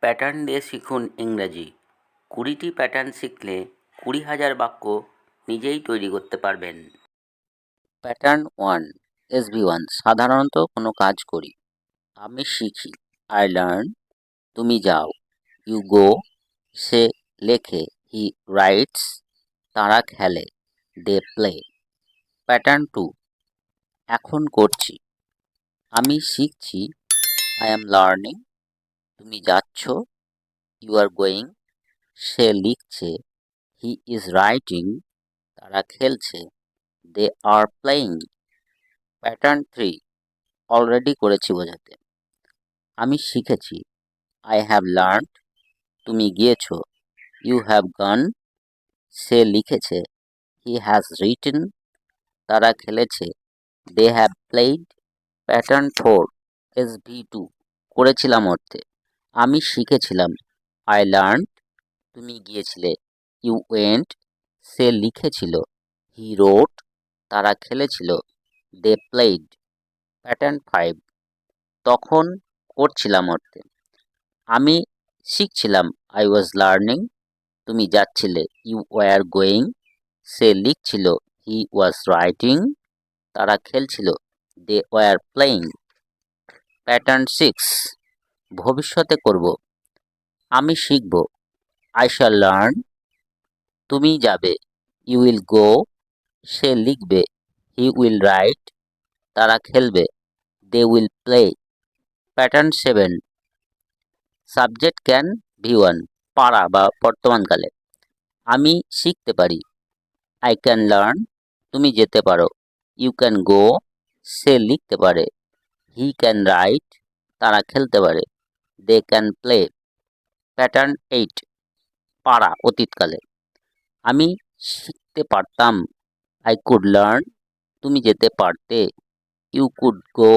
Pattern দিয়ে শিখুন ইংরাজি। কুড়িটি প্যাটার্ন শিখলে কুড়ি হাজার বাক্য নিজেই তৈরি করতে পারবেন। Pattern one, S V one, সাধারণত কোনো কাজ করি। আমি শিখি। আই লার্ন, তুমি যাও। ইউ গো, সে লেখে। হি রাইটস, তারা খেলে। They play. প্যাটার্ন টু, এখন করছি। আমি শিখছি। I am learning. তুমি যাচ্ছ ইউ আর গোয়িং সে লিখছে হি ইজ রাইটিং তারা খেলছে they are playing pattern three already করেছি বোঝাতে। আমি শিখেছি আই হ্যাভ লার্নড তুমি গিয়েছো ইউ হ্যাভ গান সে লিখেছে হি হ্যাজ রিটেন তারা খেলেছে they have played pattern four S V two করেছিলাম অর্থে। আমি শিখেছিলাম। আই লার্ন তুমি গিয়েছিলে। ইউ ওয়েন্ট সে লিখেছিল। হি রোট তারা খেলেছিল। দে প্লেইড প্যাটার্ন ফাইভ তখন করছিলাম অর্থে। আমি শিখছিলাম আই ওয়াজ লার্নিং তুমি যাচ্ছিলে। ইউ ওয়ার গোয়িং সে লিখছিল। হি ওয়াজ রাইটিং তারা খেলছিল। They were playing pattern six ভবিষ্যতে করব। আমি শিখব। আই শ্যাল লার্ন তুমি যাবে। ইউ উইল গো সে লিখবে। হি উইল রাইট তারা খেলবে। They will play pattern seven subject can V one পারা বা বর্তমানকালে। আমি শিখতে পারি। আই ক্যান লার্ন তুমি যেতে পারো। ইউ ক্যান গো সে লিখতে পারে। হি ক্যান রাইট তারা খেলতে পারে। They can play pattern eight পারা অতীতকালে আমি শিখতে পারতাম। আই কুড লার্ন তুমি যেতে পারতে। ইউ কুড গো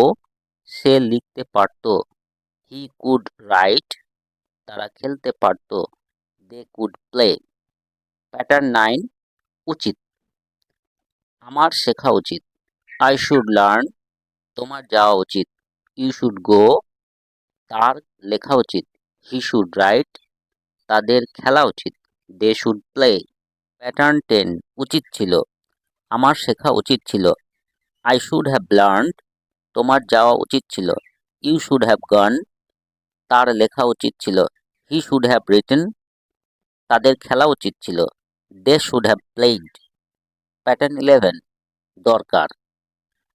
সে লিখতে পারত। হি কুড রাইট তারা খেলতে পারত। They could play pattern nine উচিত। আমার শেখা উচিত। আই শুড লার্ন তোমার যাওয়া উচিত। ইউ শুড গো তার লেখা উচিত। হি শুড রাইট তাদের খেলা উচিত। They should play pattern ten উচিত ছিল। আমার শেখা উচিত ছিল। আই শুড হ্যাভ লার্নড তোমার যাওয়া উচিত ছিল। ইউ শুড হ্যাভ গান তার লেখা উচিত ছিল। হি শুড হ্যাভ রিটেন তাদের খেলা উচিত ছিল। They should have played pattern eleven দরকার।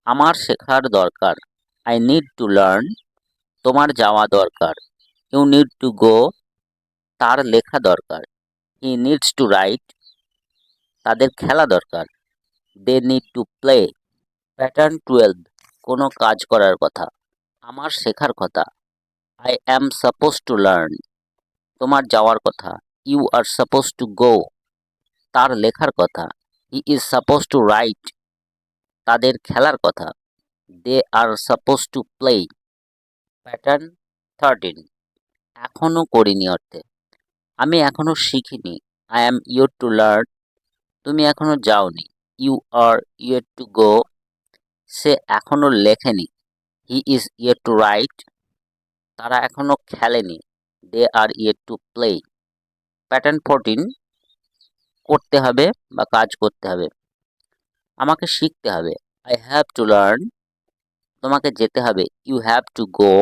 আমার শেখার দরকার। আই নিড টু লার্ন তোমার যাওয়া দরকার। ইউ নিড টু গো তার লেখা দরকার। হি নিডস টু রাইট তাদের খেলা দরকার। They need to play pattern twelve কোনো কাজ করার কথা। আমার শেখার কথা। I am suppose to learn তোমার যাওয়ার কথা। You are suppose to go তার লেখার কথা। He is suppose to write তাদের খেলার কথা। They are suppose to play pattern thirteen এখনও করিনি অর্থে। আমি এখনও শিখিনি। I am yet to learn তুমি এখনও যাওনি। ইউ আর ইয়ের টু গো সে এখনও লেখেনি। He is yet to write তারা এখনও খেলেনি। দে আর ইয়ের টু প্লে প্যাটার্ন ফোরটিন করতে হবে বা কাজ করতে হবে। আমাকে শিখতে হবে। আই হ্যাভ টু লার্ন তোমাকে যেতে হবে। ইউ হ্যাভ টু গো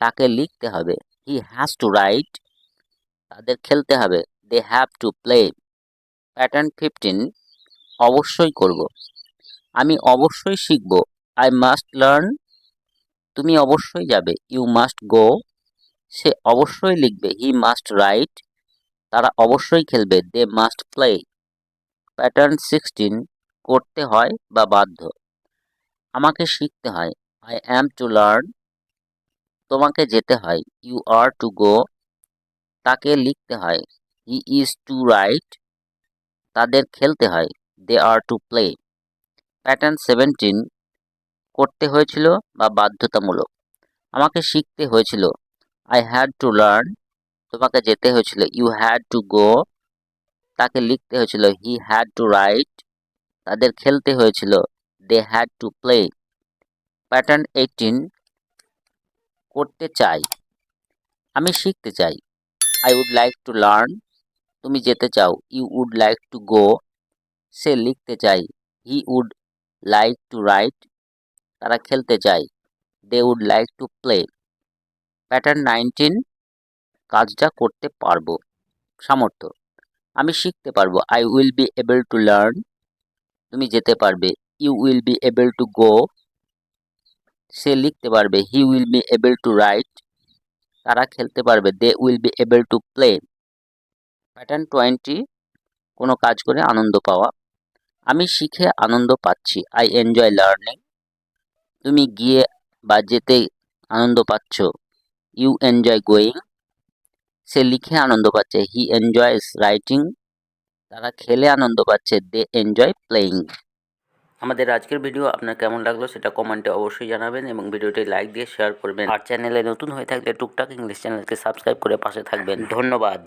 তাকে লিখতে হবে। হি হ্যাজ টু রাইট তাদের খেলতে হবে। They have to play pattern fifteen অবশ্যই করব। আমি অবশ্যই শিখব। আই মাস্ট লার্ন তুমি অবশ্যই যাবে। ইউ মাস্ট গো সে অবশ্যই লিখবে। হি মাস্ট রাইট তারা অবশ্যই খেলবে। They must play pattern sixteen করতে হয় বা বাধ্য। আমাকে শিখতে হয়। আই অ্যাম টু লার্ন তোমাকে যেতে হয়। ইউ আর টু গো তাকে লিখতে হয়। হি ইজ টু রাইট তাদের খেলতে হয়। They are to play pattern seventeen করতে হয়েছিল বা বাধ্যতামূলক। আমাকে শিখতে হয়েছিল। আই হ্যাড টু লার্ন তোমাকে যেতে হয়েছিল। ইউ হ্যাড টু গো তাকে লিখতে হয়েছিল। হি হ্যাড টু রাইট তাদের খেলতে হয়েছিল। They had to play pattern eighteen করতে চাই। আমি শিখতে চাই। I would like to learn তুমি যেতে চাও। You would like to go সে লিখতে চাই। He would like to write তারা খেলতে চায় they would like to play pattern nineteen কাজটা করতে পারব। সামর্থ্য। আমি শিখতে পারব। I will be able to learn তুমি যেতে পারবে। You will be able to go সে লিখতে পারবে he will be able to write তারা খেলতে পারবে they will be able to play pattern twenty কোনো কাজ করে আনন্দ পাওয়া। আমি শিখে আনন্দ পাচ্ছি আই এনজয় লার্নিং তুমি গিয়ে বা যেতে আনন্দ পাচ্ছ ইউ এনজয় গোয়িং সে লিখে আনন্দ পাচ্ছে হি এনজয়স রাইটিং তারা খেলে আনন্দ পাচ্ছে দে এনজয় প্লেয়িং আমাদের আজকের ভিডিও আপনার কেমন লাগল সেটা কমেন্টে অবশ্যই জানাবেন এবং ভিডিওটি লাইক দিয়ে শেয়ার করবেন। আর চ্যানেলে নতুন হয়ে থাকলে টুকটাক ইংলিশ চ্যানেলকে সাবস্ক্রাইব করে পাশে থাকবেন। ধন্যবাদ।